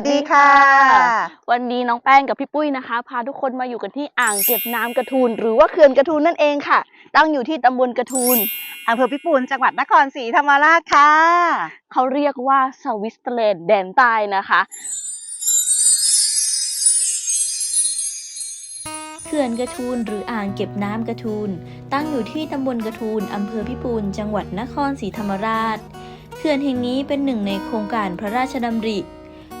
วัสดีค่ะ วันนี้น้องแป้งกับพี่ปุ้ยนะคะ พาทุกคนมาอยู่กันที่อ่างเก็บน้ำกระทูลหรือว่าเขื่อนกระทูลนั่นเองค่ะ ตั้งอยู่ที่ตำบลกระทูลอำเภอพิปูนจังหวัดนครศรีธรรมราชค่ะ เขาเรียกว่าสวิตเซอร์แลนด์แดนใต้นะคะเขื่อนกระทูลหรืออ่างเก็บน้ำกระทูลตั้งอยู่ที่ตำบลกระทูลอำเภอพิปูนจังหวัดนครศรีธรรมราช เขื่อนแห่งนี้เป็นหนึ่งในโครงการพระราชดำริ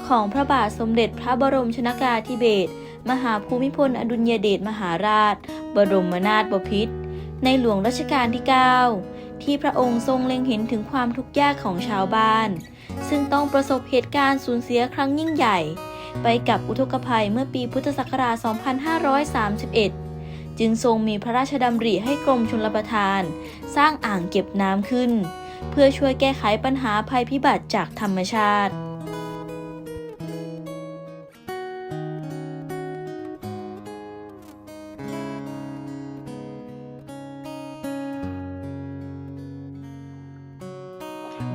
ของพระบาทสมเด็จพระบรมชนากาธิเบศรมหาภูมิพลอดุลยเดชมหาราช บรมนาถบพิตรในหลวงรัชกาลที่ 9 ที่พระองค์ทรงเล็งเห็นถึงความทุกข์ยากของชาวบ้าน ซึ่งต้องประสบเหตุการณ์สูญเสียครั้งยิ่งใหญ่ ไปกับอุทกภัยเมื่อปีพุทธศักราช 2531 จึงทรงมีพระราชดำริให้กรมชลประทาน สร้างอ่างเก็บน้ำขึ้น เพื่อช่วยแก้ไขปัญหาภัยพิบัติจากธรรมชาติ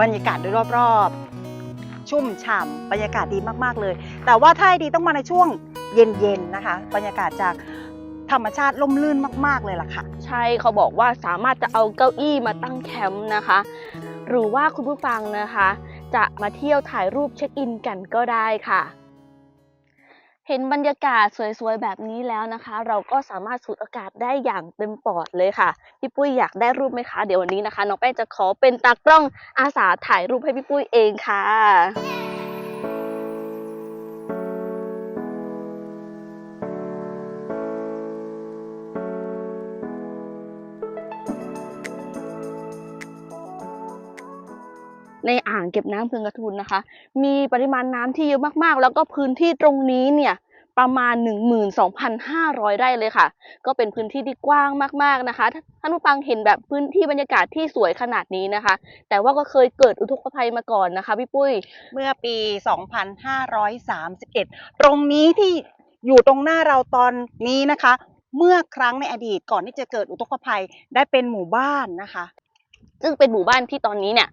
บรรยากาศโดยรอบๆ ชุ่มฉ่ำบรรยากาศดีมากๆเลย แต่ว่าถ้าดีต้องมาในช่วงเย็นๆนะคะ บรรยากาศจากธรรมชาติล่มลื่นมาก ๆ เลยล่ะค่ะ ใช่เขาบอกว่าสามารถจะเอาเก้าอี้มาตั้งแคมป์นะคะ หรือว่าคุณผู้ฟังนะคะ จะมาเที่ยวถ่ายรูปเช็คอินกันก็ได้ค่ะ เห็นบรรยากาศสวยๆ แบบนี้แล้วนะคะ เราก็สามารถสูดอากาศได้อย่างเต็มปอดเลยค่ะ พี่ปุ้ยอยากได้รูปไหมคะ เดี๋ยววันนี้นะคะ น้องแป้งจะขอเป็นตากล้องอาสาถ่ายรูปให้พี่ปุ้ยเองค่ะ ในอ่างเก็บน้ำเพืองกระทุนนะคะ มีปริมาณน้ำที่เยอะมากๆ แล้วก็พื้นที่ตรงนี้เนี่ยประมาณ 12,500 ไร่เลยค่ะ ก็เป็นพื้นที่ที่กว้างมากๆนะคะถ้าท่านผู้ฟังเห็นแบบพื้นที่บรรยากาศที่สวยขนาดนี้นะคะ แต่ว่าก็เคยเกิดอุทกภัยมาก่อนนะคะพี่ปุ้ย เมื่อปี 2531 ตรงนี้ที่อยู่ตรงหน้าเราตอนนี้นะคะ เมื่อครั้งในอดีตก่อนที่จะเกิดอุทกภัยได้เป็นหมู่บ้านนะคะ ซึ่งเป็นหมู่บ้านที่ตอนนี้เนี่ย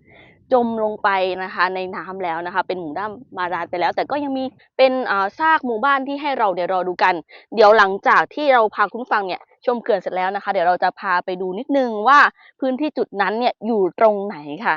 จมลงไปนะคะในน้ำแล้วนะคะ เป็นหมู่บ้านบาดาลไปแล้ว แต่ก็ยังมีเป็นอ่าซากหมู่บ้านที่ให้เราเดี๋ยวรอดูกัน เดี๋ยวหลังจากที่เราพาคุณฟังเนี่ยชมเขื่อนเสร็จแล้วนะคะ เดี๋ยวเราจะพาไปดูนิดนึงว่าพื้นที่จุดนั้นเนี่ยอยู่ตรงไหนค่ะ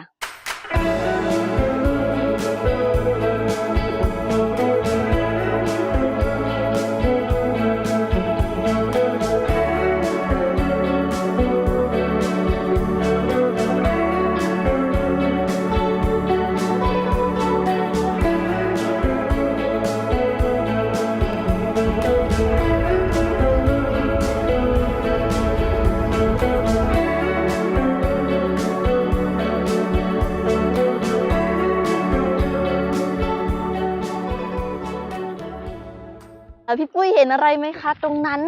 ห็นอะไรไหมคะ ตรงนั้น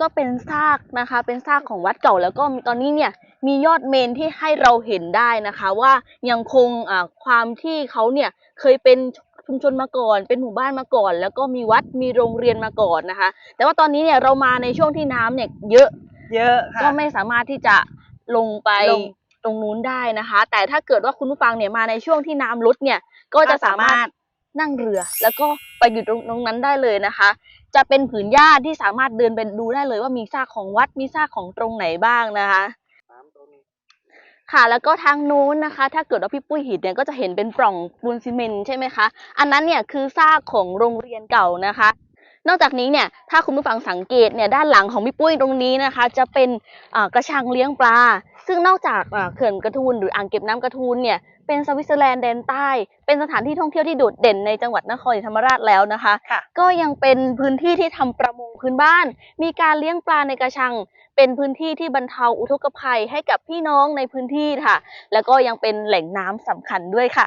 ก็เป็นซากนะคะ เป็นซากของวัดเก่าแล้วก็มีตอนนี้เนี่ยมียอดเมนที่ให้เราเห็นได้นะคะ ว่ายังคงอ่าความที่เขาเนี่ยเคยเป็นชุมชนมาก่อน เป็นหมู่บ้านมาก่อน แล้วก็มีวัดมีโรงเรียนมาก่อนนะคะ แต่ว่าตอนนี้เนี่ยเรามาในช่วงที่น้ำเนี่ยเยอะเยอะค่ะก็ไม่สามารถที่จะลงไปลงตรงนู้นได้นะคะ แต่ถ้าเกิดว่าคุณผู้ฟังเนี่ยมาในช่วงที่น้ำลดเนี่ยก็จะสามารถนั่งเรือ แล้วก็ไปอยู่ตรงตรงนั้นได้เลยนะคะ จะเป็นผืนหญ้าที่สามารถเดินไปดูได้เลยว่ามีซากของวัดมีซากของตรงไหนบ้างนะคะค่ะแล้วก็ทางนู้นนะคะ ถ้าเกิดว่าพี่ปุ้ยหินเนี่ยก็จะเห็นเป็นปล่องปูนซีเมนต์ใช่ไหมคะ อันนั้นเนี่ยคือซากของโรงเรียนเก่านะคะ นอกจากนี้เนี่ยถ้าคุณผู้ฟังสังเกตเนี่ยด้านหลังของพี่ปุ้ยตรงนี้นะคะ จะเป็นอ่ากระชังเลี้ยงปลา ซึ่งนอกจากอ่าเขื่อนกระทูลหรืออ่างเก็บน้ำกระทูลเนี่ยเป็นสวิตเซอร์แลนด์แดนใต้ เป็นสถานที่ท่องเที่ยวที่โดดเด่นในจังหวัดนครศรีธรรมราชแล้วนะคะค่ะก็ยังเป็นพื้นที่ที่ทำประมงพื้นบ้าน มีการเลี้ยงปลาในกระชัง เป็นพื้นที่ที่บรรเทาอุทกภัยให้กับพี่น้องในพื้นที่ค่ะ แล้วก็ยังเป็นแหล่งน้ำสำคัญด้วยค่ะ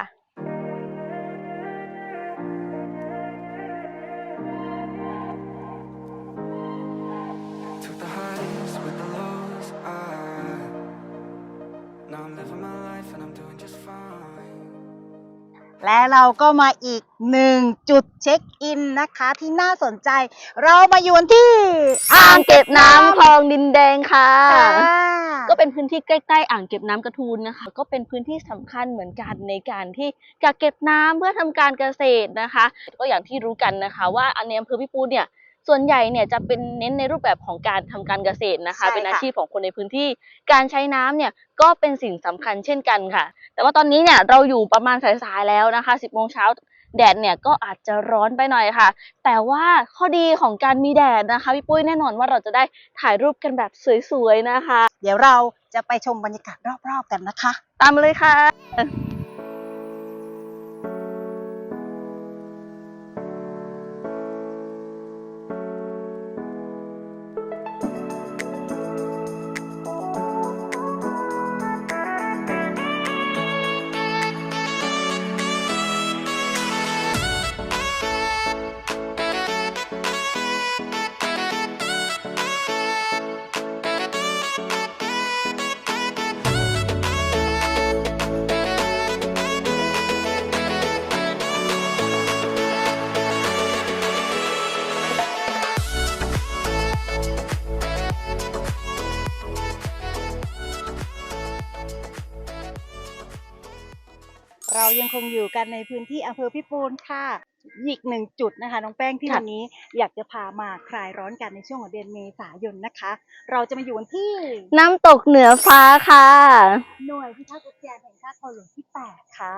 และเราก็มาอีกหนึ่งจุดเช็คอินนะคะที่น่าสนใจ เรามาอยู่ที่อ่างเก็บน้ำคลองดินแดงค่ะ ค่ะก็เป็นเป็นพื้นที่ใกล้ๆอ่างเก็บน้ำกระทูลนะคะ ก็เป็นพื้นที่สำคัญเหมือนกันในการที่กักเก็บน้ำเพื่อทำการเกษตรนะคะ ก็อย่างที่รู้กันนะคะ ว่าอันในอำเภอพิปูนเนี่ย ส่วนใหญ่เนี่ยจะเป็นเน้นในรูปแบบของการทำการเกษตรนะคะใช่ค่ะเป็นอาชีพของคนในพื้นที่ การใช้น้ำเนี่ยก็เป็นสิ่งสำคัญเช่นกันค่ะ แต่ว่าตอนนี้เนี่ยเราอยู่ประมาณสายๆแล้วนะคะ 10โมงเช้าแดดเนี่ยก็อาจจะร้อนไปหน่อยค่ะ แต่ว่าข้อดีของการมีแดดนะคะพี่ปุ้ยแน่นอนว่าเราจะได้ถ่ายรูปกันแบบสวยๆนะคะ เดี๋ยวเราจะไปชมบรรยากาศรอบๆกันนะคะ ตามมาเลยค่ะ ยังคงอยู่กันในพื้นที่อำเภอพิปูนค่ะ อีกหนึ่งจุดนะคะน้องแป้งที่ค่ะ วันนี้อยากจะพามาคลายร้อนกันในช่วงของเดือนเมษายนนะคะ เราจะมาอยู่กันที่น้ำตกเหนือฟ้าค่ะ หน่วยพิทักษ์อุทยานแห่งชาติเขาหลวงที่8ค่ะ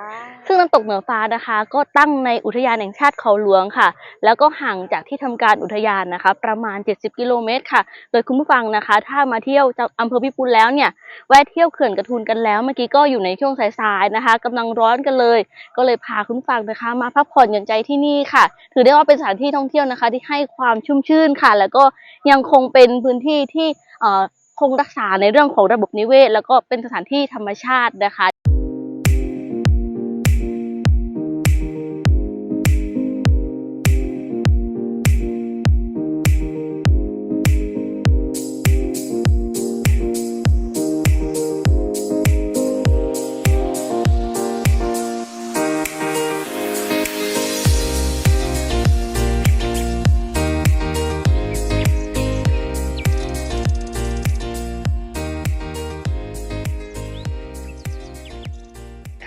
ซึ่งน้ำตกเหนือฟ้านะคะ ก็ตั้งในอุทยานแห่งชาติเขาหลวงค่ะ แล้วก็ห่างจากที่ทำการอุทยานนะคะ ประมาณ 70 กิโลเมตรค่ะ โดยคุณผู้ฟังนะคะ ถ้ามาเที่ยวจากอำเภอพิปูนแล้วเนี่ยแวะเที่ยวเขื่อนกระทูลกันแล้ว เมื่อกี้ก็อยู่ในช่วงสายๆนะคะกำลังร้อนกันเลย ก็เลยพาคุณผู้ฟังนะคะ มาพักผ่อนหย่อนใจที่นี่ค่ะ ถือได้ว่าเป็นสถานที่ท่องเที่ยวนะคะ ที่ให้ความชุ่มชื่นค่ะ แล้วก็ยังคงเป็นพื้นที่ที่เอ่อคงรักษาในเรื่องของระบบนิเวศ แล้วก็เป็นสถานที่ธรรมชาตินะคะ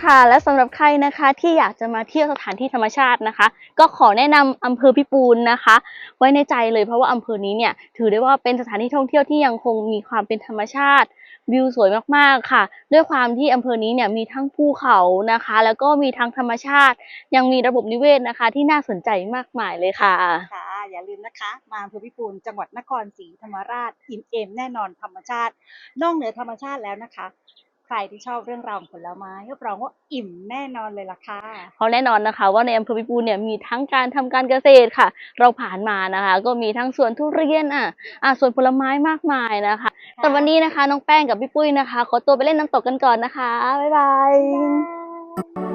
ค่ะ และสำหรับใครนะคะที่อยากจะมาเที่ยวสถานที่ธรรมชาตินะคะ ก็ขอแนะนำอำเภอพิปูนนะคะ ไว้ในใจเลยเพราะว่าอำเภอนี้เนี่ยถือได้ว่าเป็นสถานที่ท่องเที่ยวที่ยังคงมีความเป็นธรรมชาติวิวสวยมากๆค่ะ ด้วยความที่อำเภอนี้เนี่ยมีทั้งภูเขานะคะ แล้วก็มีทั้งธรรมชาติ ยังมีระบบนิเวศนะคะ ที่น่าสนใจมากมายเลยค่ะค่ะอย่าลืมนะคะ มาอำเภอพิปูนจังหวัดนครศรีธรรมราชอิ่มเอมแน่นอนธรรมชาติ นอกเหนือธรรมชาติแล้วนะคะ ใครที่ชอบเรื่องราวของผลไม้รับรองว่าอิ่มแน่นอนเลยล่ะค่ะเพราะแน่นอนนะคะ ว่าในอำเภอพิปูนเนี่ยมีทั้งการทำการเกษตรค่ะ เราผ่านมานะคะ ก็มีทั้งสวนทุเรียนอะอะสวนผลไม้มากมายนะคะแต่วันนี้นะคะน้องแป้งกับพี่ปุ้ยนะคะ ขอตัวไปเล่นน้ำตกกันก่อนนะคะบ๊ายบาย